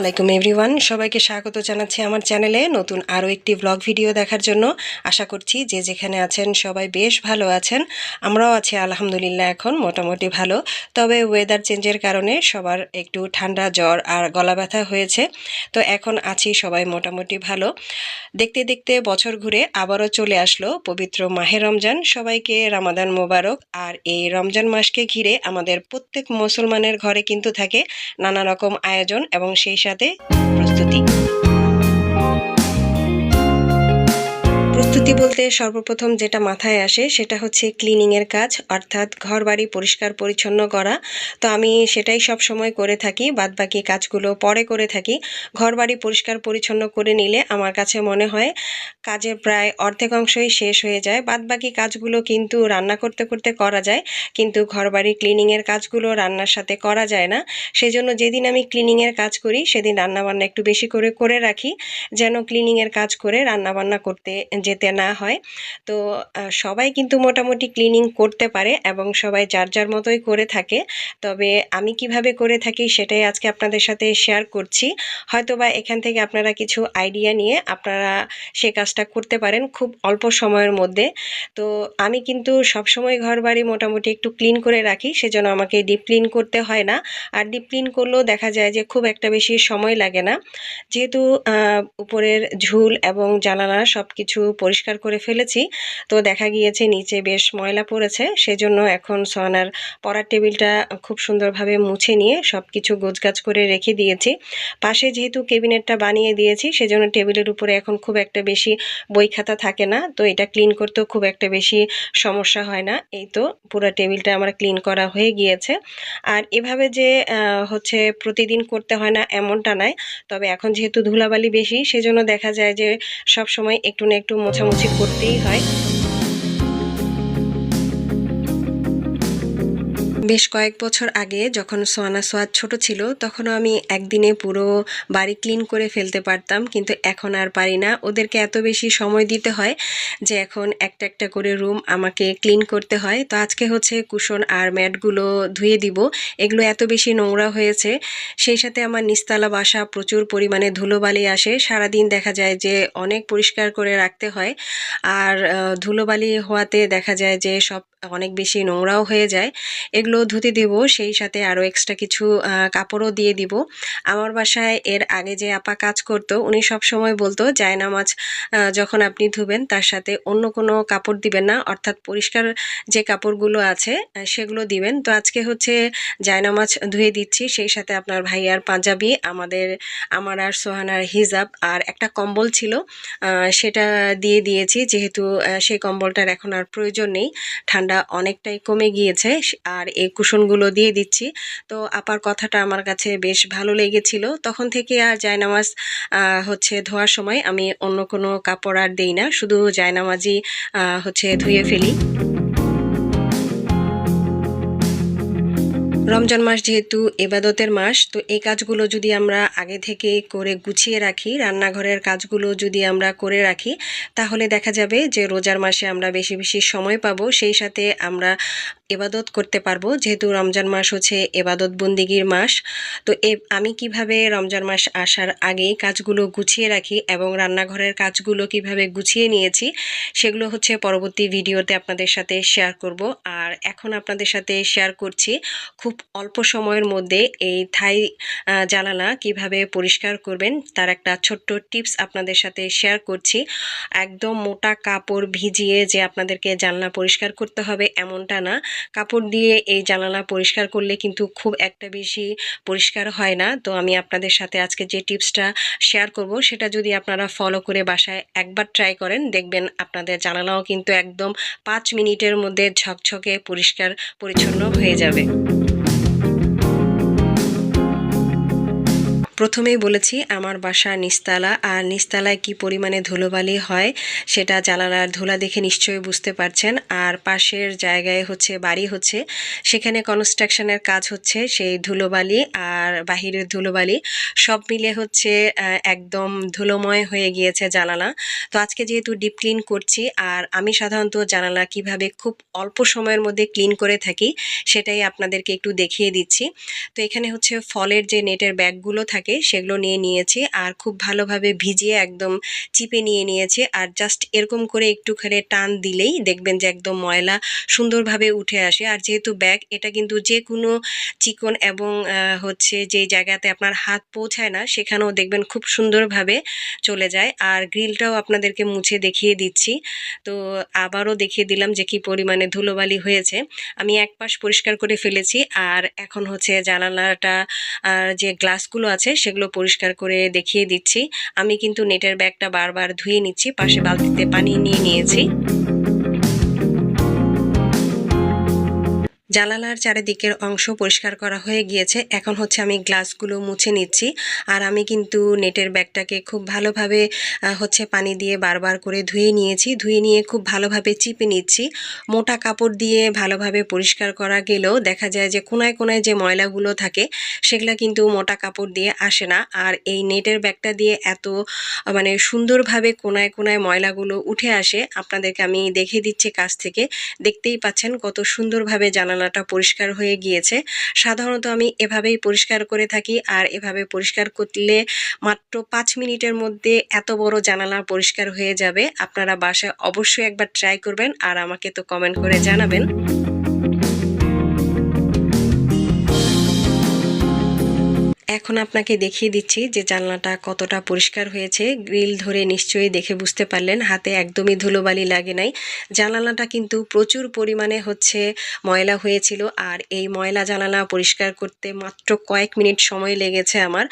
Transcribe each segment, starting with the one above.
আলাইকুম এভরিওয়ান সবাইকে স্বাগত জানাচ্ছি আমার চ্যানেলে নতুন আরও একটি ব্লগ ভিডিও দেখার জন্য। আশা করছি যে যেখানে আছেন সবাই বেশ ভালো আছেন। আমরাও আছি, আলহামদুলিল্লাহ, এখন মোটামুটি ভালো। তবে ওয়েদার চেঞ্জের কারণে সবার একটু ঠান্ডা জ্বর আর গলা ব্যথা হয়েছে। তো এখন আছি সবাই মোটামুটি ভালো। দেখতে দেখতে বছর ঘুরে আবারও চলে আসলো পবিত্র মাহে রমজান। সবাইকে রামাদান মোবারক। আর এই রমজান মাসকে ঘিরে আমাদের প্রত্যেক মুসলমানের ঘরে কিন্তু থাকে নানা রকম আয়োজন এবং সেই সাথে প্রস্তুতি। প্রস্তুতি বলতে সর্বপ্রথম যেটা মাথায় আসে সেটা হচ্ছে ক্লিনিংয়ের কাজ, অর্থাৎ ঘর বাড়ি পরিষ্কার পরিচ্ছন্ন করা। তো আমি সেটাই সব সময় করে থাকি, বাদবাকি কাজগুলো পরে করে থাকি। ঘর বাড়ি পরিষ্কার পরিচ্ছন্ন করে নিলে আমার কাছে মনে হয় কাজের প্রায় অর্ধেক অংশই শেষ হয়ে যায়। বাদবাকি কাজগুলো কিন্তু রান্না করতে করতে করা যায়, কিন্তু ঘর বাড়ি ক্লিনিংয়ের কাজগুলো রান্নার সাথে করা যায় না। সেজন্য যেদিন আমি ক্লিনিংয়ের কাজ করি, সেদিন রান্নাবান্না একটু বেশি করে করে রাখি, যেন ক্লিনিংয়ের কাজ করে রান্নাবান্না করতে যেতে না হয়। তো সবাই কিন্তু মোটামুটি ক্লিনিং করতে পারে এবং সবাই যার যার মতোই করে থাকে। তবে আমি কীভাবে করে থাকি সেটাই আজকে আপনাদের সাথে শেয়ার করছি। হয়তোবা এখান থেকে আপনারা কিছু আইডিয়া নিয়ে আপনারা সে কাজটা করতে পারেন খুব অল্প সময়ের মধ্যে। তো, আমি কিন্তু সবসময় ঘর বাড়ি মোটামুটি একটু ক্লিন করে রাখি, সেজন্য আমাকে ডিপ ক্লিন করতে হয় না। আর ডিপ ক্লিন করলেও দেখা যায় যে খুব একটা বেশি সময় লাগে না। যেহেতু উপরের ঝুল এবং জানালা সব কিছু পরিষ্কার করে ফেলেছি। তো দেখা গিয়েছে নিচে বেশ ময়লা পড়েছে, সেজন্য এখন সোহানার পড়ার টেবিলটা খুব সুন্দরভাবে মুছে নিয়ে সব কিছু গোছগাছ করে রেখে দিয়েছি। পাশে যেহেতু কেবিনেটটা বানিয়ে দিয়েছি, সেজন্য টেবিলের উপরে এখন খুব একটা বেশি বই খাতা থাকে না। তো এটা ক্লিন করতেও খুব একটা বেশি সমস্যা হয় না। এই তো পুরো টেবিলটা আমার ক্লিন করা হয়ে গিয়েছে। আর এভাবে যে হচ্ছে প্রতিদিন করতে হয় না এমনটা নয়। তবে এখন যেহেতু ধুলাবালি বেশি, সেজন্য দেখা যায় যে সব সময় একটু না একটু মোছামুছি করতেই হয়। বেশ কয়েক বছর আগে যখন সোয়ানা সোয়াদ ছোট ছিল, তখনও আমি একদিনে পুরো বাড়ি ক্লিন করে ফেলতে পারতাম, কিন্তু এখন আর পারি না। ওদেরকে এত বেশি সময় দিতে হয় যে এখন একটা একটা করে রুম আমাকে ক্লিন করতে হয়। তো আজকে হচ্ছে কুশন আর ম্যাটগুলো ধুয়ে দিব। এগুলো এত বেশি নোংরা হয়েছে। সেই সাথে আমার নিস্তালা বাসা প্রচুর পরিমাণে ধুলোবালি আসে। সারাদিন দেখা যায় যে অনেক পরিষ্কার করে রাখতে হয়। আর ধুলোবালি হওয়াতে দেখা যায় যে সব অনেক বেশি নোংরাও হয়ে যায়। এগুলো ধুতে দেব, সেই সাথে আরও এক্সট্রা কিছু কাপড়ও দিয়ে দিব। আমার বাসায় এর আগে যে আপা কাজ করতো, উনি সব সময় বলতো জায়নামাজ মাছ যখন আপনি ধুবেন, তার সাথে অন্য কোনো কাপড় দিবেন না। অর্থাৎ পরিষ্কার যে কাপড়গুলো আছে সেগুলো দিবেন। তো আজকে হচ্ছে জায়নামাজ ধুয়ে দিচ্ছি। সেই সাথে আপনার ভাইয়ার পাঞ্জাবি, আমাদের, আমার আর সোহানার হিজাব আর একটা কম্বল ছিল সেটা দিয়ে দিয়েছি। যেহেতু সেই কম্বলটার এখন আর প্রয়োজন নেই। ঠান্ডা অনেকটাই কমে গিয়েছে আর এই কুশনগুলো দিয়ে দিচ্ছি। তো আপার কথাটা আমার কাছে বেশ ভালো লেগেছিল। তখন থেকে আর জায়নামাজ হচ্ছে ধোয়ার সময় আমি অন্য কোনো কাপড় আর দিই না। শুধু জায়নামাজই হচ্ছে ধুয়ে ফেলি। রমজান মাস যেহেতু এবাদতের মাস, তো এই কাজগুলো যদি আমরা আগে থেকে করে গুছিয়ে রাখি, রান্নাঘরের কাজগুলো যদি আমরা করে রাখি, তাহলে দেখা যাবে যে রোজার মাসে আমরা বেশি বেশি সময় পাবো। সেই সাথে আমরা এবাদত করতে পারব। যেহেতু রমজান মাস হচ্ছে এবাদত বন্দিগির মাস, তো এ, আমি কীভাবে রমজান মাস আসার আগে কাজগুলো গুছিয়ে রাখি এবং রান্নাঘরের কাজগুলো কীভাবে গুছিয়ে নিয়েছি, সেগুলো হচ্ছে পরবর্তী ভিডিওতে আপনাদের সাথে শেয়ার করব। আর এখন আপনাদের সাথে শেয়ার করছি খুব অল্প সময়ের মধ্যে এই থাই জানালা কীভাবে পরিষ্কার করবেন তার একটা ছোট্ট টিপস আপনাদের সাথে শেয়ার করছি। একদম মোটা কাপড় ভিজিয়ে যে আপনাদেরকে জানলা পরিষ্কার করতে হবে এমনটা না। কাপড় দিয়ে এই জানালা পরিষ্কার করলে কিন্তু খুব একটা বেশি পরিষ্কার হয় না। তো আমি আপনাদের সাথে আজকে যে টিপসটা শেয়ার করব সেটা যদি আপনারা ফলো করে বাসায় একবার ট্রাই করেন, দেখবেন আপনাদের জানালাও কিন্তু একদম পাঁচ মিনিটের মধ্যে ঝকঝকে পরিষ্কার, পরিচ্ছন্ন হয়ে যাবে। প্রথমেই বলেছি, আমার বাসা নিস্তালা। আর নিস্তালায় কি পরিমাণে ধুলোবালি হয়, সেটা জানালার ধুলা দেখে নিশ্চয়ই বুঝতে পারছেন। আর পাশের জায়গায় হচ্ছে বাড়ি হচ্ছে, সেখানে কনস্ট্রাকশনের কাজ হচ্ছে, সেই ধুলোবালি আর বাহিরের ধুলোবালি সব মিলে হচ্ছে একদম ধুলোময় হয়ে গিয়েছে জানালা। তো আজকে যেহেতু ডিপ ক্লিন করছি, আর আমি সাধারণত জানালা কীভাবে খুব অল্প সময়ের মধ্যে ক্লিন করে থাকি, সেটাই আপনাদেরকে একটু দেখিয়ে দিচ্ছি। তো এখানে হচ্ছে ফলের যে নেটের ব্যাগগুলো থাকে থাকে, সেগুলো নিয়ে নিয়েছি আর খুব ভালোভাবে ভিজিয়ে একদম চিপে নিয়ে নিয়েছি। আর জাস্ট এরকম করে একটুখানি টান দিলেই দেখবেন যে একদম ময়লা সুন্দরভাবে উঠে আসে। আর যেহেতু ব্যাগ এটা কিন্তু যে কোনো চিকন এবং হচ্ছে যে জায়গাতে আপনার হাত পৌঁছায় না, সেখানেও দেখবেন খুব সুন্দরভাবে চলে যায়। আর গ্রিলটাও আপনাদেরকে মুছে দেখিয়ে দিচ্ছি। তো আবারও দেখিয়ে দিলাম যে কি পরিমাণে ধুলোবালি হয়েছে। আমি এক পাশ পরিষ্কার করে ফেলেছি। আর এখন হচ্ছে জানালাটা আর যে গ্লাসগুলো আছে সেগুলো পরিষ্কার করে দেখিয়ে দিচ্ছি। আমি কিন্তু নেটের ব্যাগটা বারবার ধুয়ে নিচ্ছি, পাশে বালতিতে পানি নিয়ে নিয়েছি। জানালার চারিদিকের অংশ পরিষ্কার করা হয়ে গিয়েছে। এখন হচ্ছে আমি গ্লাসগুলো মুছে নিচ্ছি। আর আমি কিন্তু নেটের ব্যাগটাকে খুব ভালোভাবে হচ্ছে পানি দিয়ে বারবার করে ধুয়ে নিয়েছি। ধুয়ে নিয়ে খুব ভালোভাবে চিপে নিচ্ছি। মোটা কাপড় দিয়ে ভালোভাবে পরিষ্কার করা গেলেও দেখা যায় যে কোনায় কোনায় যে ময়লাগুলো থাকে, সেগুলা কিন্তু মোটা কাপড় দিয়ে আসে না। আর এই নেটের ব্যাগটা দিয়ে এত মানে সুন্দরভাবে কোনায় কোনায় ময়লাগুলো উঠে আসে, আপনাদেরকে আমি দেখে দিচ্ছি কাছ থেকে। দেখতেই পাচ্ছেন কত সুন্দরভাবে জানালাটা পরিষ্কার হয়ে গিয়েছে। সাধারণত আমি এভাবেই পরিষ্কার করে থাকি আর এভাবে পরিষ্কার করলে মাত্র পাঁচ মিনিটের মধ্যে এত বড় জানালা পরিষ্কার হয়ে যাবে। আপনারা বাসায় অবশ্যই একবার ট্রাই করবেন আর আমাকে তো কমেন্ট করে জানাবেন। এখন আপনাকে দেখিয়ে দিচ্ছি যে জানলাটা কতটা পরিষ্কার হয়েছে। গ্রিল ধরে নিশ্চয়ই দেখে বুঝতে পারলেন, হাতে একদমই ধুলোবালি লাগে নাই। জানালাটা কিন্তু প্রচুর পরিমাণে হচ্ছে ময়লা হয়েছিল আর এই ময়লা জানালা পরিষ্কার করতে মাত্র কয়েক মিনিট সময় লেগেছে আমার।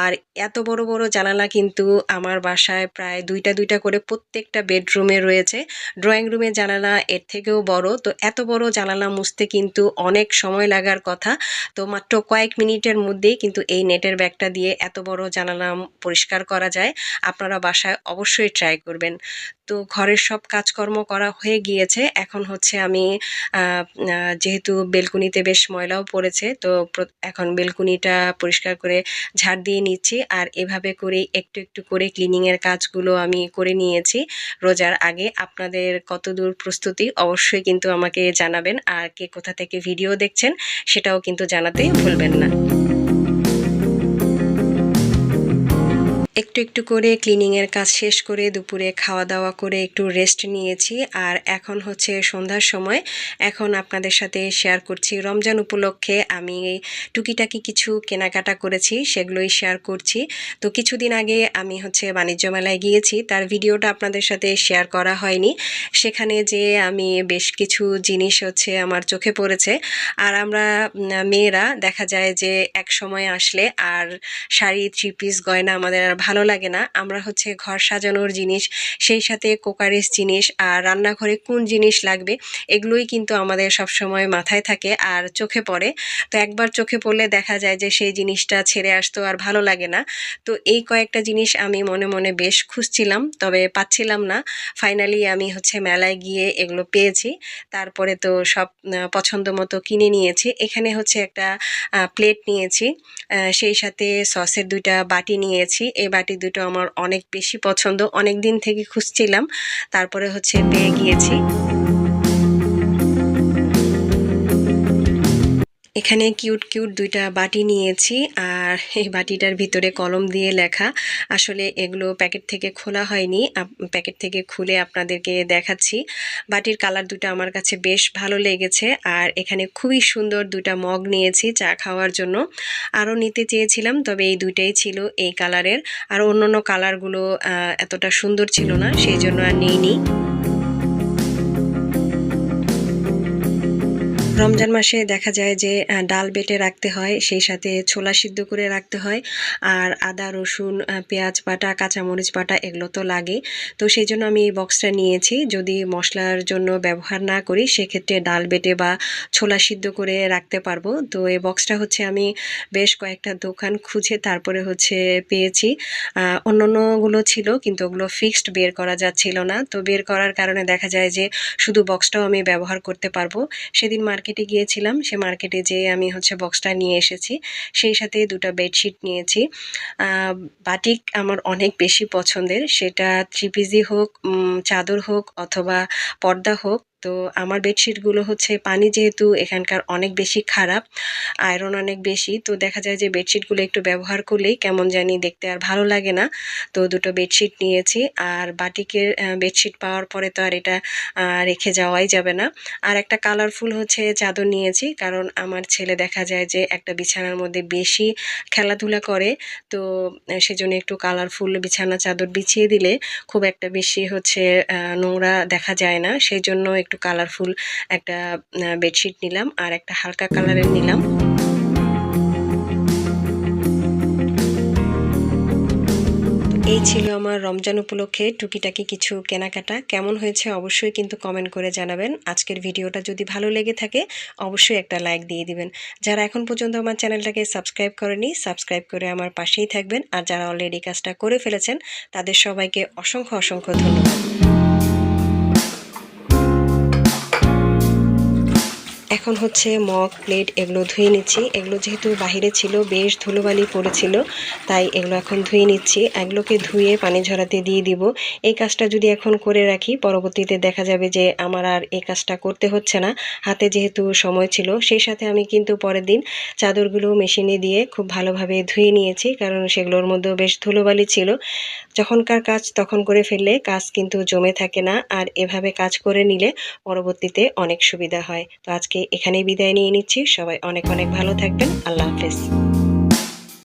আর এত বড় বড় জানালা কিন্তু আমার বাসায় প্রায় দুইটা দুইটা করে প্রত্যেকটা বেডরুমে রয়েছে। ড্রয়িং রুমের জানালা এর থেকেও বড়। তো এত বড় জানালা মুছতে কিন্তু অনেক সময় লাগার কথা। তো মাত্র কয়েক মিনিটের মধ্যেই কিন্তু এই নেটের ব্যাগটা দিয়ে এত বড় জানালা পরিষ্কার করা যায়, আপনারা বাসায় অবশ্যই ট্রাই করবেন। তো ঘরের সব কাজকর্ম করা হয়ে গিয়েছে। এখন হচ্ছে আমি যেহেতু বেলকুনিতে বেশ ময়লাও পড়েছে, তো এখন বেলকুনিটা পরিষ্কার করে ঝাড় দিয়ে নিচ্ছি। আর এভাবে করেই একটু একটু করে ক্লিনিংয়ের কাজগুলো আমি করে নিয়েছি। রোজার আগে আপনাদের কতদূর প্রস্তুতি অবশ্যই কিন্তু আমাকে জানাবেন। আর কে কোথা থেকে ভিডিও দেখছেন, সেটাও কিন্তু জানাতে ভুলবেন না। একটু একটু করে ক্লিনিংয়ের কাজ শেষ করে দুপুরে খাওয়া দাওয়া করে একটু রেস্ট নিয়েছি। আর এখন হচ্ছে সন্ধ্যার সময়। এখন আপনাদের সাথে শেয়ার করছি। রমজান উপলক্ষে আমি টুকিটাকি কিছু কেনাকাটা করেছি, সেগুলোই শেয়ার করছি। তো কিছুদিন আগে আমি হচ্ছে বাণিজ্য মেলায় গিয়েছি, তার ভিডিওটা আপনাদের সাথে শেয়ার করা হয়নি। সেখানে যে আমি বেশ কিছু জিনিস হচ্ছে আমার চোখে পড়েছে। আর আমরা মেয়েরা দেখা যায় যে এক সময় আসলে আর শাড়ি থ্রি পিস গয়না আমাদের আর ভালো লাগে না। আমরা হচ্ছে ঘর সাজানোর জিনিস, সেই সাথে কোকারিস জিনিস আর রান্নাঘরে কোন জিনিস লাগবে, এগুলোই কিন্তু আমাদের সব সময় মাথায় থাকে আর চোখে পড়ে। তো একবার চোখে পড়লে দেখা যায় যে সেই জিনিসটা ছেড়ে আসতো আর ভালো লাগে না। তো এই কয়েকটা জিনিস আমি মনে মনে বেশ খুঁজছিলাম, তবে পাচ্ছিলাম না। ফাইনালি আমি হচ্ছে মেলায় গিয়ে এগুলো পেয়েছি। তারপরে তো সব পছন্দ মতো কিনে নিয়েছি। এখানে হচ্ছে একটা প্লেট নিয়েছি। সেই সাথে সসের দুইটা বাটি নিয়েছি এই বাটি দুটো আমার অনেক বেশি পছন্দ। অনেক দিন থেকে খুঁজছিলাম তারপরে হচ্ছে পেয়ে গিয়েছি। এখানে কিউট কিউট দুইটা বাটি নিয়েছি আর এই বাটিটার ভিতরে কলম দিয়ে লেখা। আসলে এগুলো প্যাকেট থেকে খোলা হয়নি প্যাকেট থেকে খুলে আপনাদেরকে দেখাচ্ছি। বাটির কালার দুটো আমার কাছে বেশ ভালো লেগেছে আর এখানে খুবই সুন্দর দুটা মগ নিয়েছি চা খাওয়ার জন্য। আরও নিতে চেয়েছিলাম, তবে এই দুইটাই ছিল এই কালারের। আর অন্য অন্য কালারগুলো এতটা সুন্দর ছিল না, সেই জন্য আর নিইনি। রমজান মাসে দেখা যায় যে ডাল বেটে রাখতে হয় সেই সাথে ছোলা সিদ্ধ করে রাখতে হয়। আর আদা রসুন পেঁয়াজ বাটা কাঁচামরিচ বাটা এগুলো তো লাগে। তো সেই জন্য আমি এই বক্সটা নিয়েছি। যদি মশলার জন্য ব্যবহার না করি সেক্ষেত্রে ডাল বেটে বা ছোলা সিদ্ধ করে রাখতে পারব। তো এই বক্সটা হচ্ছে আমি বেশ কয়েকটা দোকান খুঁজে তারপরে হচ্ছে পেয়েছি। আহ, অন্যান্যগুলো ছিল কিন্তু ওগুলো ফিক্সড বের করা যাচ্ছিল না। তো বের করার কারণে দেখা যায় যে শুধু বক্সটাও আমি ব্যবহার করতে পারব। সেদিন মার্কেটে গিয়েছিলাম, সে মার্কেটে যেয়ে আমি হচ্ছে বক্সটা নিয়ে এসেছি। সেই সাথে দুটো বেডশিট নিয়েছি। বাটিক আমার অনেক বেশি পছন্দের। সেটা থ্রি পিজি হোক চাদর হোক অথবা পর্দা হোক তো আমার বেডশিটগুলো হচ্ছে পানি যেহেতু এখানকার অনেক বেশি খারাপ, আয়রন অনেক বেশি, তো দেখা যায় যে বেডশিটগুলো একটু ব্যবহার করলেই কেমন জানি দেখতে আর ভালো লাগে না। তো দুটো বেডশিট নিয়েছি আর বাটিকের বেডশিট পাওয়ার পরে তো আর এটা রেখে যাওয়াই যাবে না। আর একটা কালারফুল হচ্ছে চাদর নিয়েছি কারণ আমার ছেলে দেখা যায় যে একটা বিছানার মধ্যে বেশি খেলাধুলা করে, তো সেজন্য একটু কালারফুল বিছানা চাদর বিছিয়ে দিলে খুব একটা বেশি হচ্ছে নোংরা দেখা যায় না। সেই জন্য একটু কালারফুল একটা বেডশিট নিলাম আর একটা হালকা কালারের নিলাম। এই ছিল আমার রমজান উপলক্ষে টুকিটাকি কিছু কেনাকাটা। কেমন হয়েছে অবশ্যই কিন্তু কমেন্ট করে জানাবেন। আজকের ভিডিওটা যদি ভালো লেগে থাকে, অবশ্যই একটা লাইক দিয়ে দিবেন। যারা এখন পর্যন্ত আমার চ্যানেলটাকে সাবস্ক্রাইব করেনি সাবস্ক্রাইব করে আমার পাশেই থাকবেন। আর যারা অলরেডি কাজটা করে ফেলেছেন, তাদের সবাইকে অসংখ্য অসংখ্য ধন্যবাদ। এখন হচ্ছে মগ, প্লেট এগুলো ধুয়ে নিচ্ছি। এগুলো যেহেতু বাহিরে ছিল, বেশ ধুলোবালি পড়েছিল, তাই এগুলো এখন ধুয়ে নিচ্ছি। এগুলোকে ধুয়ে পানি ঝরাতে দিয়ে দিব। এই কাজটা যদি এখন করে রাখি, পরবর্তীতে দেখা যাবে যে আমার আর এই কাজটা করতে হচ্ছে না। হাতে যেহেতু সময় ছিল, সেই সাথে আমি কিন্তু পরের দিন চাদরগুলো মেশিনে দিয়ে খুব ভালোভাবে ধুয়ে নিয়েছি, কারণ সেগুলোর মধ্যেও বেশ ধুলোবালি ছিল। যখনকার কাজ তখন করে ফেললে কাজ কিন্তু জমে থাকে না, আর এভাবে কাজ করে নিলে পরবর্তীতে অনেক সুবিধা হয়। তো আজকে এখানেই বিদায় নিয়ে নিচ্ছি। সবাই অনেক অনেক ভালো থাকবেন। আল্লাহ হাফেজ।